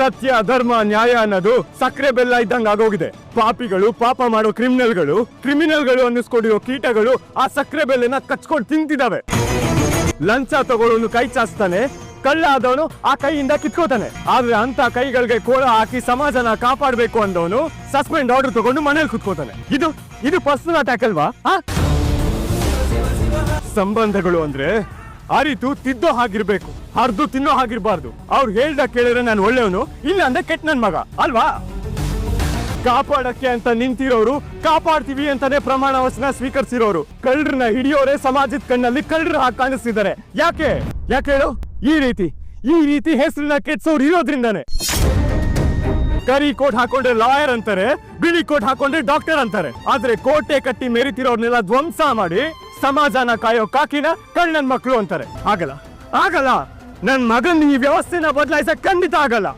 ಸತ್ಯ, ಧರ್ಮ, ನ್ಯಾಯ ಅನ್ನೋದು ಸಕ್ಕರೆ ಬೆಲ್ಲ ಇದ್ದಂಗ ಆಗೋಗಿದೆ. ಪಾಪಿಗಳು, ಪಾಪ ಮಾಡೋ ಕ್ರಿಮಿನಲ್ಗಳು ಕ್ರಿಮಿನಲ್ಗಳು ಅನ್ನಿಸ್ಕೊಂಡಿರೋ ಕೀಟಗಳು ಆ ಸಕ್ಕರೆ ಬೆಲ್ಲನ ಕಚ್ಕೊಂಡು ತಿಂತಿದಾವೆ. ಲಂಚ ತಗೊಳ್ಳೋನು ಕೈ ಚಾಚ್ತಾನೆ, ಕಳ್ಳ ಆದವನು ಆ ಕೈಯಿಂದ ಕಿತ್ಕೋತಾನೆ. ಆದ್ರೆ ಅಂತ ಕೈಗಳಿಗೆ ಕೋಳ ಹಾಕಿ ಸಮಾಜನ ಕಾಪಾಡಬೇಕು ಅಂದವನು ಸಸ್ಪೆಂಡ್ ಆರ್ಡರ್ ತಗೊಂಡು ಮನೇಲಿ ಕುತ್ಕೋತಾನೆ. ಇದು ಇದು ಪರ್ಸನಲ್ ಅಟ್ಯಾಕ್ ಅಲ್ವಾ? ಸಂಬಂಧಗಳು ಅಂದ್ರೆ ಅರಿತು ತಿದ್ದೋ ಹಾಗಿರ್ಬೇಕು. ಹರಿದು ತಿನ್ನೋ ಹಾಗಿರ್ಬಾರ್ದು. ಅವ್ರು ಹೇಳ್ದ ಕೇಳಿದ್ರೆ ನಾನು ಒಳ್ಳೆಯವನು, ಇಲ್ಲ ಅಂದ್ರೆ ಕೆಟ್ಟ ನನ್ ಮಗ, ಅಲ್ವಾ? ಕಾಪಾಡಕ್ಕೆ ಅಂತ ನಿಂತಿರೋರು, ಕಾಪಾಡ್ತೀವಿ ಅಂತಾನೆ ಪ್ರಮಾಣ ವಚನ ಸ್ವೀಕರಿಸಿರೋರು. ಕಳ್ಳರನ್ನ ಹಿಡಿಯೋರೆ ಸಮಾಜದ ಕಣ್ಣಲ್ಲಿ ಕಳ್ಳರ ಹಾಕಿ ಕಾಣಿಸ್ತಿದ್ದಾರೆ. ಯಾಕೆ? ಯಾಕೆ ಹೇಳು? ಈ ರೀತಿ ಈ ರೀತಿ ಹೆಸರನ್ನ ಕೆಡ್ಸೋರು ಇರೋದ್ರಿಂದಾನೆ. ಕರಿ ಕೋಟ್ ಹಾಕೊಂಡ್ರೆ ಲಾಯರ್ ಅಂತಾರೆ, ಬಿಳಿ ಕೋಟ್ ಹಾಕೊಂಡ್ರೆ ಡಾಕ್ಟರ್ ಅಂತಾರೆ. ಆದ್ರೆ ಕೋಟೆ ಕಟ್ಟಿ ಮೆರಿತಿರೋರ್ನೆಲ್ಲ ಧ್ವಂಸ ಮಾಡಿ ಸಮಾಜನ ಕಾಯೋ ಕಾಕಿನ ಕಳ್ಳನ್ ಮಕ್ಕಳು ಅಂತಾರೆ. ಆಗಲ್ಲ ಆಗಲ್ಲ. ನನ್ ಮಗನ್ ಈ ವ್ಯವಸ್ಥೆನ ಬದಲಾಯಿಸಕ್ ಖಂಡಿತ ಆಗಲ್ಲ.